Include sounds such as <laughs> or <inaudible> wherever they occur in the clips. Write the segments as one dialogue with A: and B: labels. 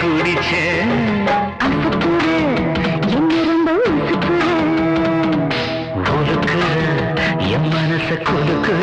A: குடிச்சேன் கொலுக்குற என் மனச கொலுக்குற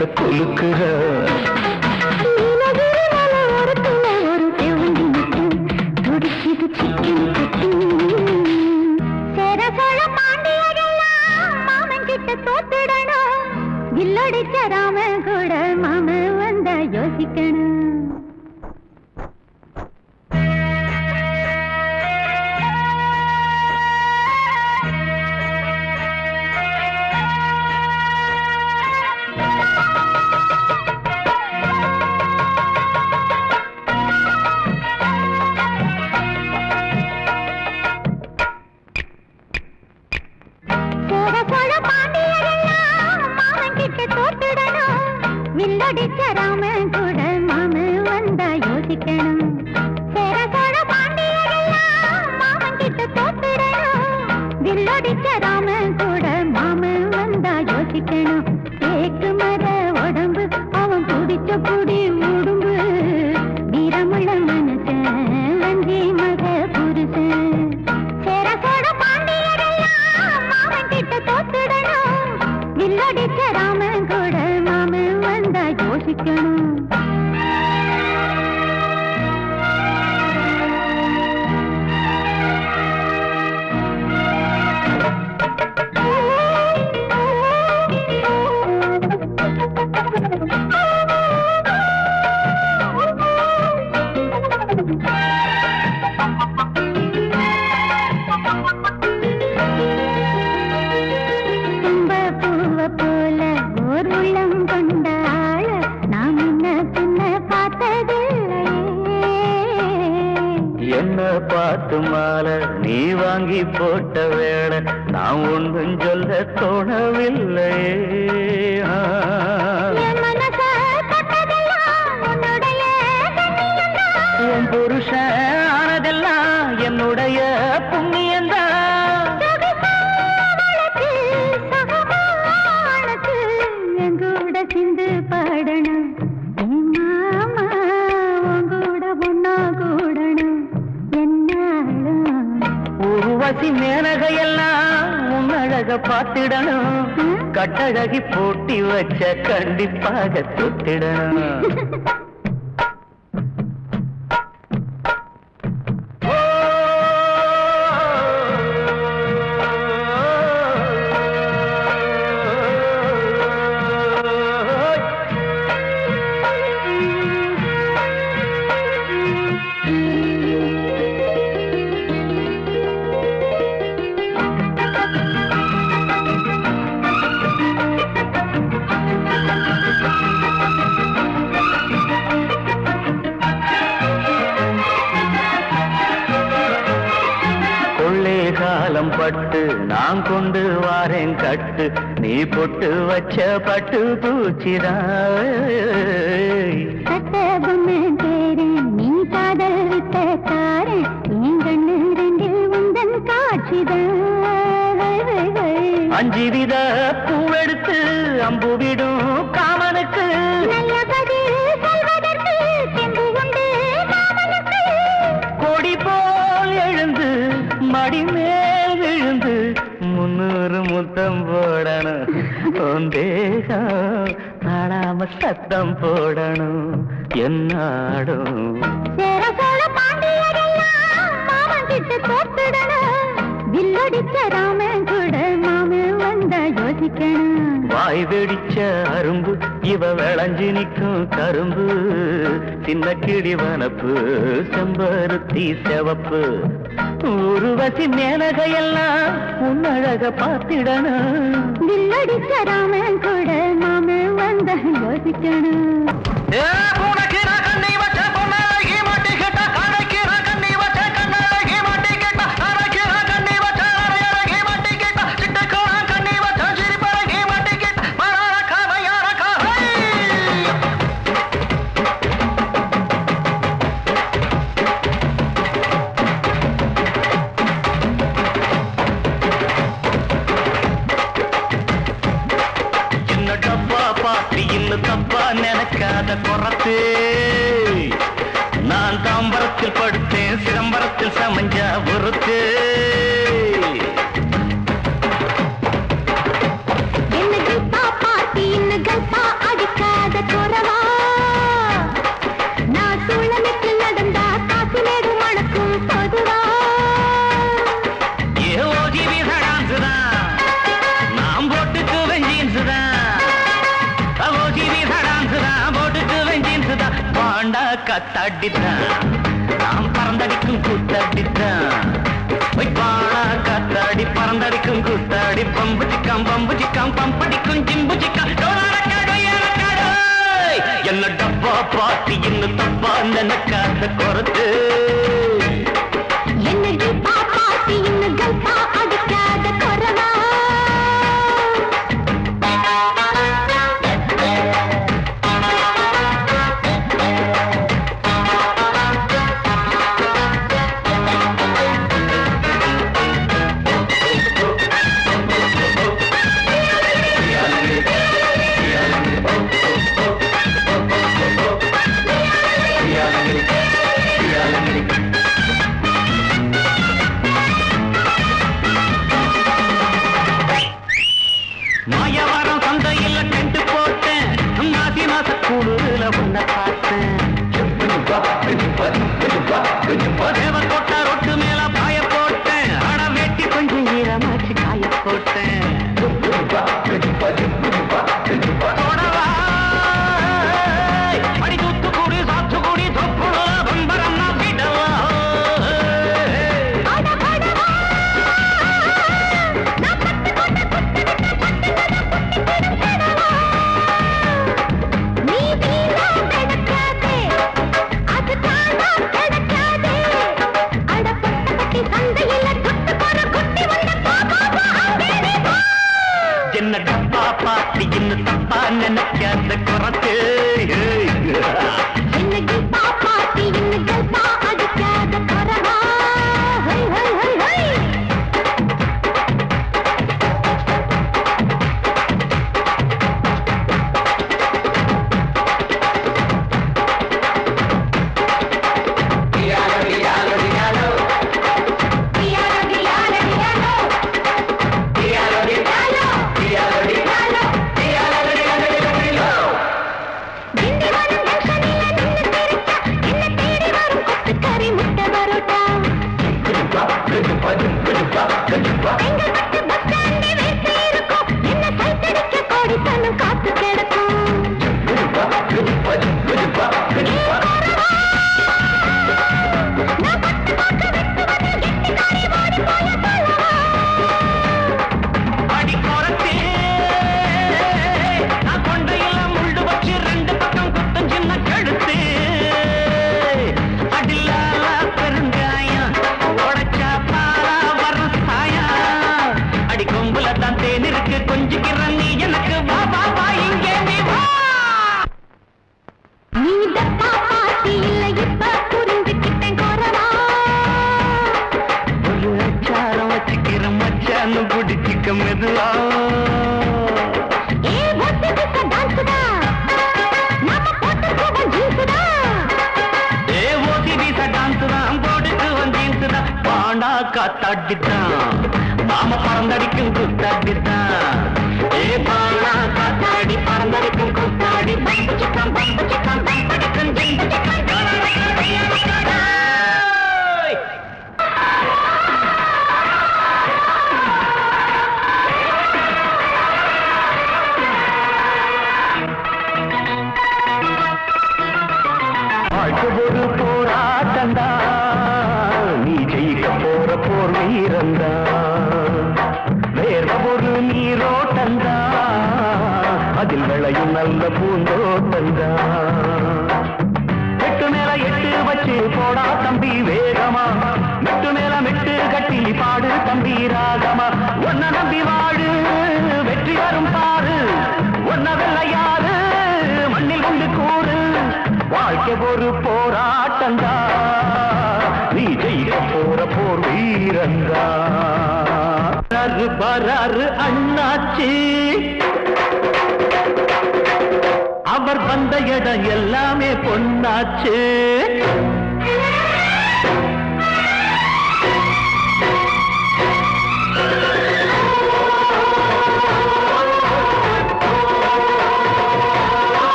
B: सकूल रहा படிச்ச ராமன் கூட மாமு வந்தா யோசிக்கணும். சேர்ந்து பாடணும். மாமா கூட ஒன்னா கூடணும். என்னாலும்.
A: உருவாசி மேனகையெல்லாம் உன்னழக பார்த்திடணும். கட்டழகி போட்டி வச்ச கண்டிப்பாக தொத்திடணும் <laughs> ஞாலம் பட்டு நான் கொண்டு வாரேன் கட்டு. நீ பொட்டு வச்ச பட்டு பூச்சிதான்
B: நீ காதல் விட்ட காரன் கண்ணு ரெண்டில் உந்தன் காட்சிதான்.
A: அஞ்சு வித நிமிஷம் நாடாம சத்தம் போடணும். என்னாடும்?
B: வில்லடிச்ச ராமன் கூட மாமே வந்தா யோசிக்கணும்.
A: வாய் வெடிச்ச அரும்பு இவ விளைஞ்சு நிற்கும் கரும்பு. சின்ன கிளி வனப்பு செம்பருத்தி செவப்பு. உருவசி மேலகையெல்லாம் உன் அழக பார்த்திடணும்.
B: பில்லடிச்ச ராமன் கூட நாம வந்த யோசிக்கணும்.
A: கண்ட குறத்து நான் தாம்பரத்தில் படுத்தேன் சிதம்பரத்தில் சமஞ்ச பொறுத்து அப்படித்தான் நாம் பறந்தடிக்கும்
B: கூத்து அப்படித்தான்
A: என்ன டப்பா பாத்தி என்ன தப்பா நினைக்காத குறத்து
B: பாப்பாத்தி என்ன
A: காத்தாடித்தான். நாம பறந்தடிக்கும் கூத்தாடித்தான். ஏ பாலா காத்தாடி பறந்தடிக்கும் கூத்தாடி. பம்பு சிக்கம் பம்பு சிக்கம் பம்படிக்கும் ஜம்பு சிக்கம் மெட்டு போடா தம்பி வேகமா. மெட்டு மேல மெட்டு கட்டி பாடு தம்பி ராகமா. ஒன்ன நம்பி வாழு வெற்றி வரும் பாரு. ஒன்ன வெள்ளையாறு மண்ணில் வந்து கூறு. வாழ்க்கை ஒரு போராட்டந்தா நீ ஜெயிக்க போற போர் வீரந்தா வராரு அண்ணாச்சி. அவர் வந்த இடம் எல்லாமே பொன்னாச்சு.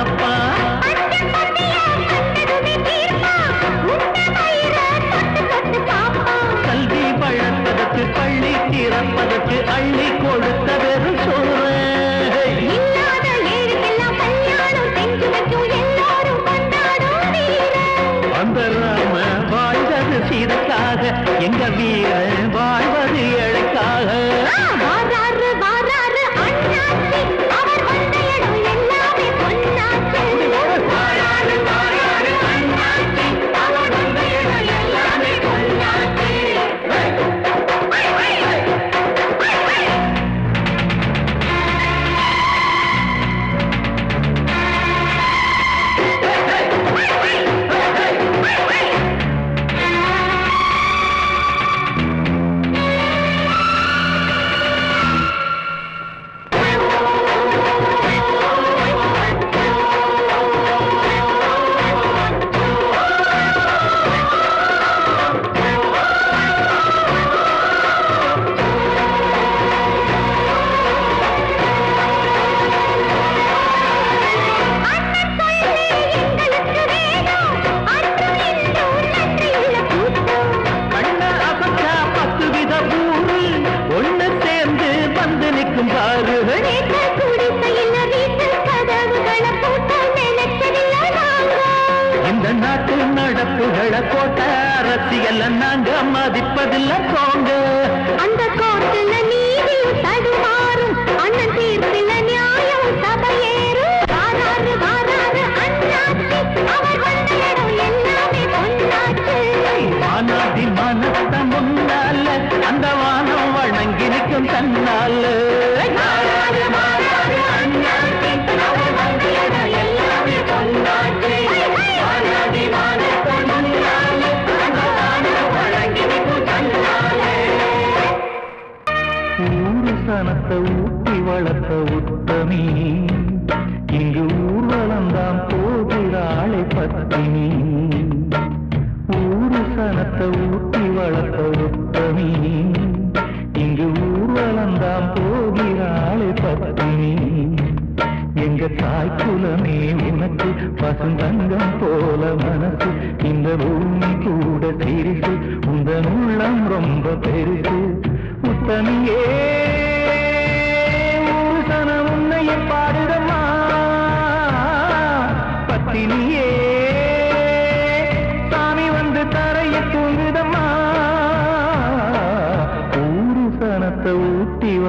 B: பாப்பா. போட்ட
A: அரசியல் நாங்க மதிப்பதில்ல போங்க.
B: அந்த கோட்டில் நீதி தடுமாறும் அண்ணன் தீர்ப்பில்
A: பழப்படுத்தனி இங்கு ஊர்வலந்தாம் போகிறாளே பத்தினி எங்க தாய் குலமே உனக்கு பசுந்தங்கம் போல மனசு. இந்த பூமி கூட சிரித்து உந்தன் உள்ளம் ரொம்ப பெருசு. முத்தனியே ஊசனம் உன்னைய பாடுற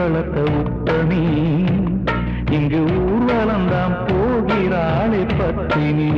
A: ஊர்வலத்த உத்தமி இங்கு ஊர்வலந்தாம் போகிறாளே பத்தினி.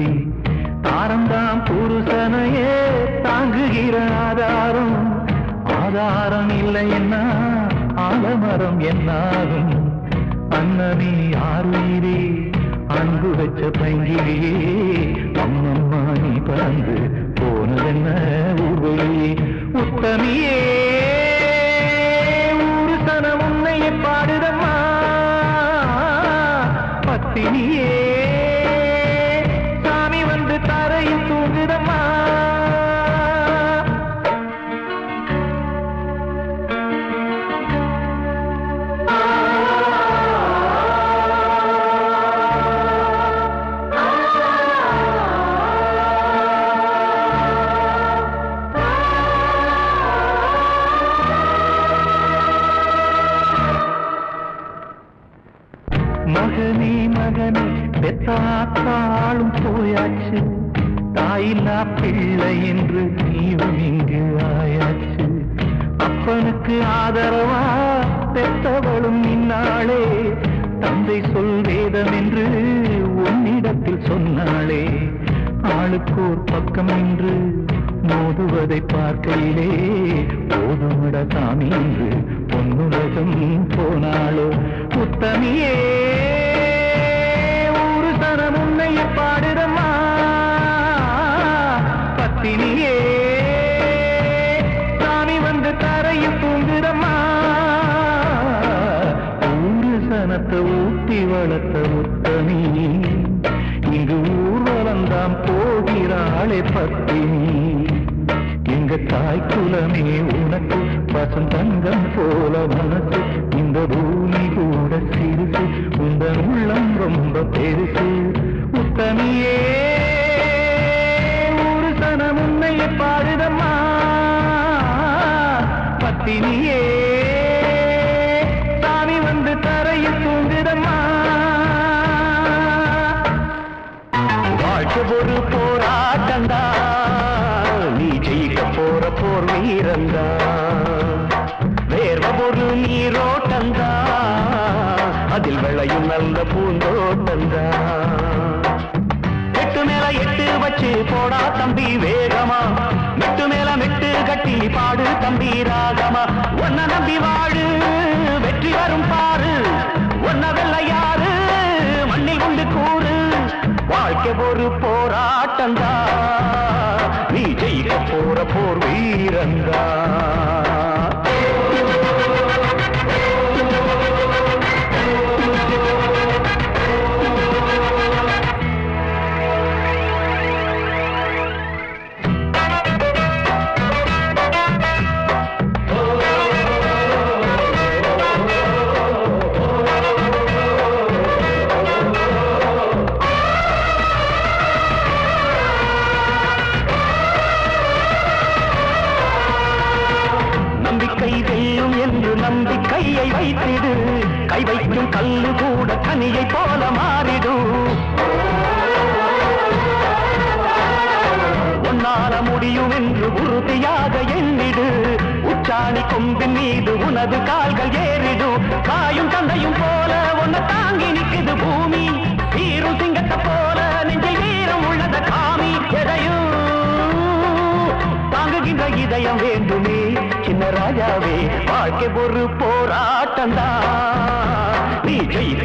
C: இன்னொருத்தி தாரந்தாம் புருஷனையே தாங்குகிற ஆதாரம். ஆதாரம் இல்லை என்ன? ஆலமரம் என்னாகும்? அன்னமே ஆறுயிரே அன்பு வச்ச பங்கிலியே அம்மம்மா நீ பறந்து போனதென்ன ஊர்வழியே உத்தமியே ஊரு சனம் உன்னையே பாடுதம்மா. பத்தினியே வளர்த்த முத்தனி இங்கு ஊர்வலந்தாம் போகிறாளே பத்தினி. எங்க தாய் குலமே உனக்கு பசம் தங்கம் போல மனசு இந்த பூமி கூட சிறுசு உந்தன் உள்ளம் ரொம்ப பெருசு. உத்தமியே ஒரு சனம் உன்னைய பாடுதம்மா பத்தினியே விளையும் பூந்தோட்டந்தா எட்டு மேல எட்டு வச்சு போடா தம்பி வேகமா. மெட்டு மேல மெட்டு கட்டி பாடு தம்பி ராகமா. ஒன்ன நம்பி வாழு வெற்றி வரும் பாரு. ஒன்ன வெல்ல யாரு மண்ணில் உண்டு கூறு. வாழ்க்கை ஒரு போராட்டந்தா நீ ஜெயிக்க போற போர் வீரந்தா ராணியை போல மாறிடும் உன்னால முடியும் என்று உறுதியாக எண்ணிடு. உச்சாணி கொம்பின் மீது உனது கால்கள் ஏறிடும் காயும் தந்தையும் போல உன்னை தாங்கி நிற்குது பூமி. வீரும் சிங்கத்தை போல நெஞ்சில் வீரம் உள்ளத காமி. எதையும் தாங்குகின்ற இதயம் வேண்டுமே. சின்ன ராஜாவே வாழ்க்கை ஒரு போராட்டந்தா நீ ஜெயிக்க